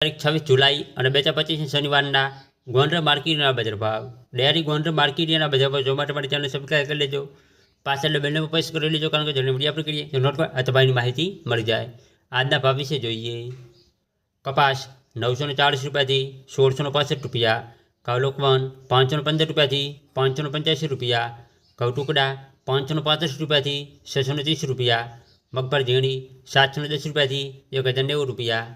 તારીખ છવ્વીસ જુલાઈ અને બે હજાર પચીસ શનિવારના ગોંડલ માર્કેટના બજાર ભાવ ડેરી ગોંડલ માર્કેટના બજાર ભાવ જોવા માટે મારી ચેનલ સબસ્ક્રાઈબ કરી લેજો પાછળ બેલને પર પ્રેસ કરી લેજો કારણ કે જેને વિડીયો આપણે કરીએ તો નોટ પર અથવાની માહિતી મળી જાય આજના ભાવ વિશે જોઈએ કપાસ નવસો ને ચાળીસ રૂપિયાથી સોળસો ને પાસઠ રૂપિયા કાવલોકવન પાંચસો ને પંદર રૂપિયાથી પાંચસો ને પંચ્યાસી રૂપિયા ઘઉં ટુકડા પાંચસો ને પાંત્રીસ રૂપિયાથી છસો ને ત્રીસ રૂપિયા મગફળ ઝીણી સાતસો ને દસ રૂપિયાથી એક હજાર નેવું રૂપિયા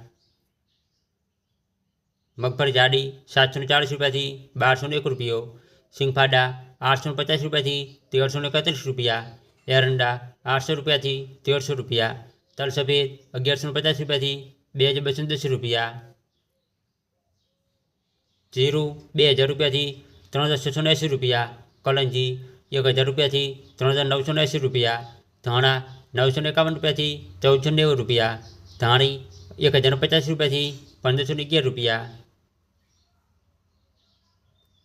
મગફળી જાડી સાતસો ને ચાળીસ રૂપિયાથી બારસો ને એક રૂપિયો સિંગફાડા આઠસો ને પચાસ રૂપિયાથી તેરસો ને એકત્રીસ રૂપિયા એરંડા આઠસો રૂપિયાથી તેરસો રૂપિયા તલ સફેદ અગિયારસો ને પચાસ રૂપિયાથી બે હજાર બસો દસ રૂપિયા જીરું બે હજાર રૂપિયાથી ત્રણ હજાર છસો એંસી રૂપિયા કલંજી એક હજાર રૂપિયાથી ત્રણ હજાર નવસો એંસી રૂપિયા ધાણા નવસો ને એકાવન રૂપિયાથી ચૌદસો નેવું રૂપિયા ધાણી એક હજાર પચાસ રૂપિયાથી પંદરસો ને અગિયાર રૂપિયા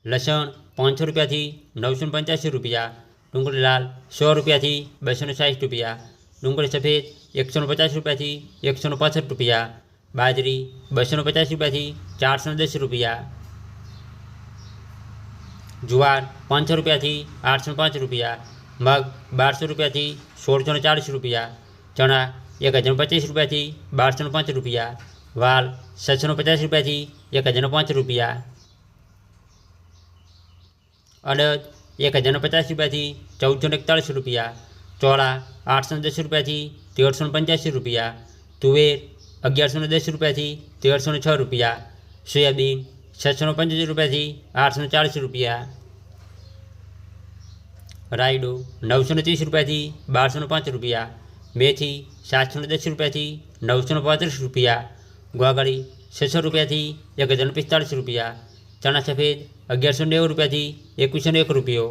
લસણ પાંચસો રૂપિયાથી નવસો ને પંચ્યાસી રૂપિયા ડુંગળી લાલ સો રૂપિયાથી બસો ને સાઠ રૂપિયા ડુંગળી સફેદ એકસો ને પચાસ રૂપિયાથી એકસો ને પાસઠ રૂપિયા બાજરી બસો ને પચાસ રૂપિયાથી ચારસો ને દસ રૂપિયા જુવાર પાંચસો રૂપિયાથી આઠસો ને પાંચ રૂપિયા મગ બારસો રૂપિયાથી સોળસો ને ચાળીસ રૂપિયા ચણા એક હજાર પચીસ રૂપિયાથી બારસો ને પાંચ રૂપિયા વાલ છસો ને પચાસ રૂપિયાથી એક હજાર પાંચ રૂપિયા અડદ એક હજાર પચાસ રૂપિયાથી ચૌદસો ને એકતાળીસ રૂપિયા ચોળા આઠસો ને દસ રૂપિયાથી તેરસો ને પંચ્યાસી રૂપિયા તુવેર અગિયારસો ને દસ રૂપિયાથી તેરસો ને છ રૂપિયા સોયાબીન છસો ને પંચોતેર રૂપિયાથી આઠસો ને ચાળીસ રૂપિયા રાયડો નવસો ને ત્રીસ રૂપિયાથી બારસો ને પાંચ રૂપિયા મેથી સાતસો ને દસ રૂપિયાથી નવસો ને પાંત્રીસ રૂપિયા ગ્વાગળી છસો રૂપિયાથી એક હજાર ને પિસ્તાળીસ રૂપિયા ચણા સફેદ અગિયારસો નેવું રૂપિયાથી એકવીસો એક રૂપિયો.